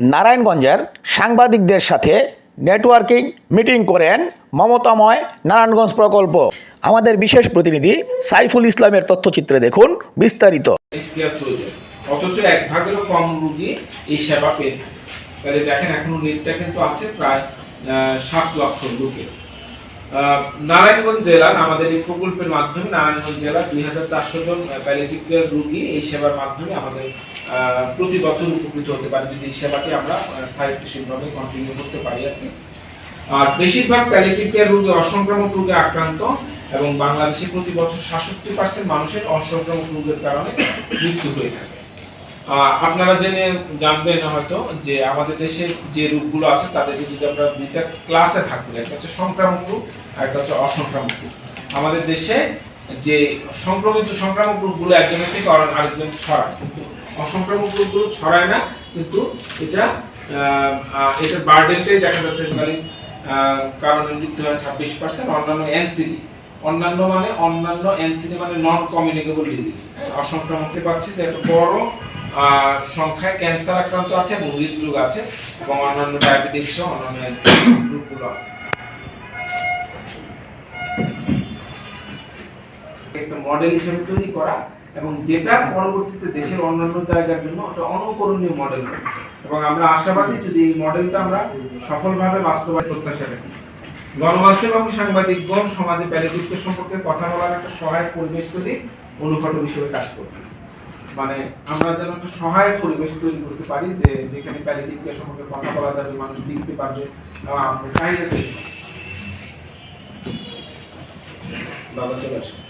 নারায়ণগঞ্জের সাংবাদিকদের সাথে নেটওয়ার্কিং মিটিং করেন মমতাময় নারায়ণগঞ্জ প্রকল্প। আমাদের বিশেষ প্রতিনিধি সাইফুল ইসলামের তথ্যচিত্রে দেখুন বিস্তারিত। অথচ এক ভাগেরও কম রুগী এই সেবা তাহলে দেখেন কিন্তু আছে প্রায় সাত লক্ষ আহ, নারায়ণগঞ্জ জেলার আমাদের এই প্রকল্পের মাধ্যমে নারায়ণগঞ্জ জেলার দুই হাজার চারশো জন প্যালেটিভ কেয়ার রুগী এই সেবার মাধ্যমে আমাদের প্রতি বছর উপকৃত হতে পারে যদি এই সেবাটি আমরা স্থায়িত্বশীলভাবে কন্টিনিউ করতে পারি আর কি। আর বেশিরভাগ প্যালেটিভ কেয়ার রোগে অসংক্রামক রোগে আক্রান্ত এবং বাংলাদেশে প্রতি বছর সাতষট্টি পার্সেন্ট মানুষের অসংক্রামক রোগের কারণে মৃত্যু হয়ে থাকে। আপনারা জেনে জানবেন হয়তো যে আমাদের দেশে যে রোগগুলো আছে, তাদের যদি আমরা দুইটা ক্লাসে থাকতে একটা হচ্ছে সংক্রামক রোগ আর একটা হচ্ছে অসংক্রামক রোগ। আমাদের দেশে যে সংক্রমিত সংক্রামক রোগগুলো একজনের থেকে আর- আরেকজন ছড়ায়, কিন্তু অসংক্রামক রোগগুলো ছড়ায় না, কিন্তু এটা এটা বার্ডেনটাই দেখা যাচ্ছে কারণে মৃত্যু হয় ছাব্বিশ পার্সেন্ট অন্যান্য এনসিডি অন্যান্য মানে অন্যান্য এনসিডি মানে নন কমিউনিকেবল ডিজিজ অসংক্রামক পাচ্ছি যে একটা বড় সংখ্যায় ক্যান্সার আক্রান্ত আছে এবং হৃদরোগ আছে এবং অন্যান্য ডায়াবেটিস সহ অন্যান্য রোগগুলো আছে। একটা মডেল হিসেবে তৈরি করা এবং যেটা পরবর্তীতে দেশের অন্যান্য জায়গার জন্য একটা অনুকরণীয় মডেল এবং আমরা আশাবাদী যদি এই মডেলটা আমরা সফলভাবে বাস্তবায়ন প্রত্যাশা রাখি গণমাধ্যম এবং সাংবাদিকগণ সমাজে প্যালিটিভকে সম্পর্কে কথা বলার একটা সহায়ক পরিবেশ তৈরি অনুঘটক হিসেবে কাজ করবে। মানে আমরা যেন একটা সহায়ক পরিবেশ তৈরি করতে পারি যে যেখানে প্যালিটিভ কেয়ার সম্পর্কে কথা বলা যাবে, মানুষ লিখতে পারবে চাহিদা তৈরি বাবা চলে আসুন।